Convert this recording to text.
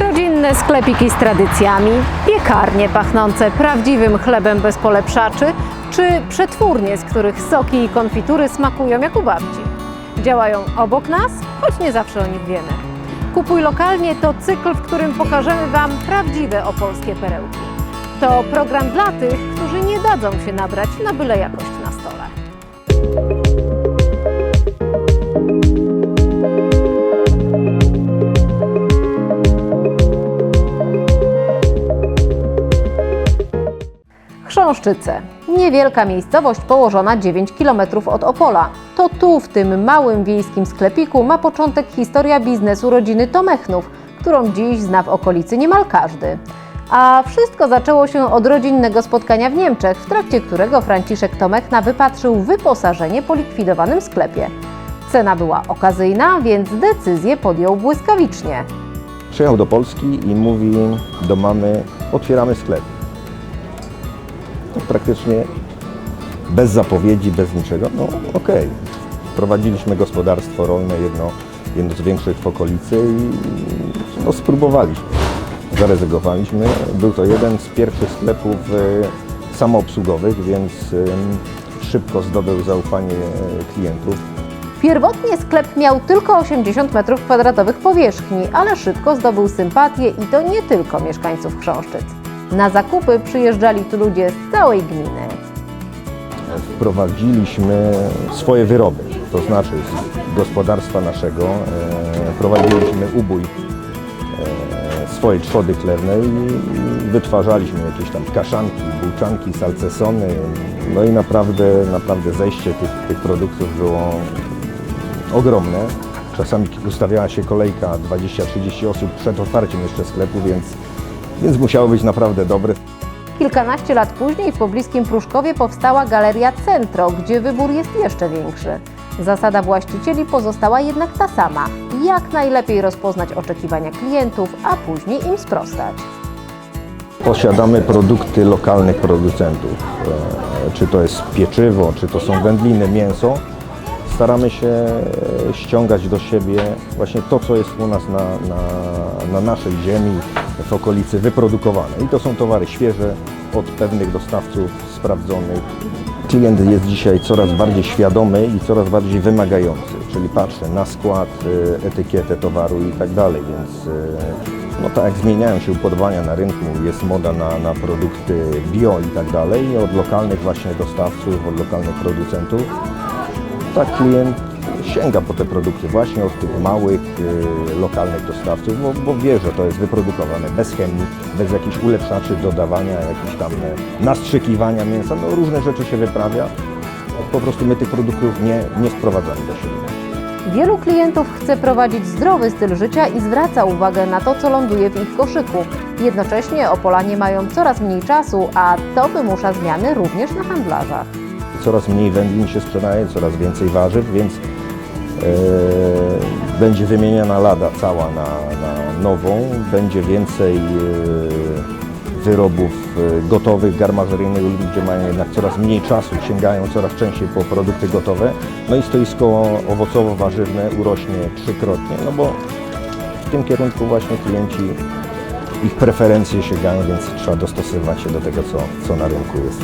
Rodzinne sklepiki z tradycjami, piekarnie pachnące prawdziwym chlebem bez polepszaczy, czy przetwórnie, z których soki i konfitury smakują jak u babci. Działają obok nas, choć nie zawsze o nich wiemy. Kupuj lokalnie to cykl, w którym pokażemy Wam prawdziwe opolskie perełki. To program dla tych, którzy nie dadzą się nabrać na byle jakość na stole. Chrząszczyce. Niewielka miejscowość położona 9 km od Opola. To tu, w tym małym wiejskim sklepiku, ma początek historia biznesu rodziny Tomechnów, którą dziś zna w okolicy niemal każdy. A wszystko zaczęło się od rodzinnego spotkania w Niemczech, w trakcie którego Franciszek Tomechna wypatrzył wyposażenie po likwidowanym sklepie. Cena była okazyjna, więc decyzję podjął błyskawicznie. Przyjechał do Polski i mówi do mamy, otwieramy sklep. Praktycznie bez zapowiedzi, bez niczego. No okej. Prowadziliśmy gospodarstwo rolne, jedno, jedno z większych w okolicy i no, spróbowaliśmy. Zaryzykowaliśmy. Był to jeden z pierwszych sklepów e, samoobsługowych, więc szybko zdobył zaufanie e, klientów. Pierwotnie sklep miał tylko 80 m2 powierzchni, ale szybko zdobył sympatię i to nie tylko mieszkańców Chrząszczyc. Na zakupy przyjeżdżali tu ludzie z całej gminy. wprowadziliśmy swoje wyroby, to znaczy z gospodarstwa naszego e, prowadziliśmy ubój e, swojej trzody chlewnej i wytwarzaliśmy jakieś tam kaszanki, bułczanki, salcesony. No i naprawdę, naprawdę zejście tych, tych produktów było ogromne. Czasami ustawiała się kolejka 20-30 osób przed otwarciem jeszcze sklepu, więc, więc musiało być naprawdę dobre. Kilkanaście lat później w pobliskim Pruszkowie powstała Galeria Centro, gdzie wybór jest jeszcze większy. Zasada właścicieli pozostała jednak ta sama. Jak najlepiej rozpoznać oczekiwania klientów, a później im sprostać. Posiadamy produkty lokalnych producentów. E, Czy to jest pieczywo, czy to są wędliny, mięso. Staramy się e, ściągać do siebie właśnie to, co jest u nas na, na, na naszej ziemi, w okolicy wyprodukowane. I to są towary świeże, od pewnych dostawców sprawdzonych. Klient jest dzisiaj coraz bardziej świadomy i coraz bardziej wymagający, czyli patrzy na skład, e, etykietę towaru i tak dalej, więc e, no tak jak zmieniają się upodobania na rynku, jest moda na, na produkty bio i tak dalej, od lokalnych właśnie dostawców, od lokalnych producentów, tak klient sięga po te produkty właśnie od tych małych, y, lokalnych dostawców, bo, bo wie, że to jest wyprodukowane bez chemii, bez jakichś ulepszaczy, dodawania, jakichś tam e, nastrzykiwania mięsa, no różne rzeczy się wyprawia. Po prostu my tych produktów nie, nie sprowadzamy do siebie. Wielu klientów chce prowadzić zdrowy styl życia i zwraca uwagę na to, co ląduje w ich koszyku. Jednocześnie Opolanie mają coraz mniej czasu, a to wymusza zmiany również na handlarzach. Coraz mniej wędlin się sprzedaje, coraz więcej warzyw, więc e, będzie wymieniana lada cała na, na nową, będzie więcej e, wyrobów e, gotowych, garmażeryjnych, ludzie mają jednak coraz mniej czasu, sięgają coraz częściej po produkty gotowe, no i stoisko owocowo-warzywne urośnie trzykrotnie, no bo w tym kierunku właśnie klienci, ich preferencje sięgają, więc trzeba dostosowywać się do tego, co, co na rynku jest.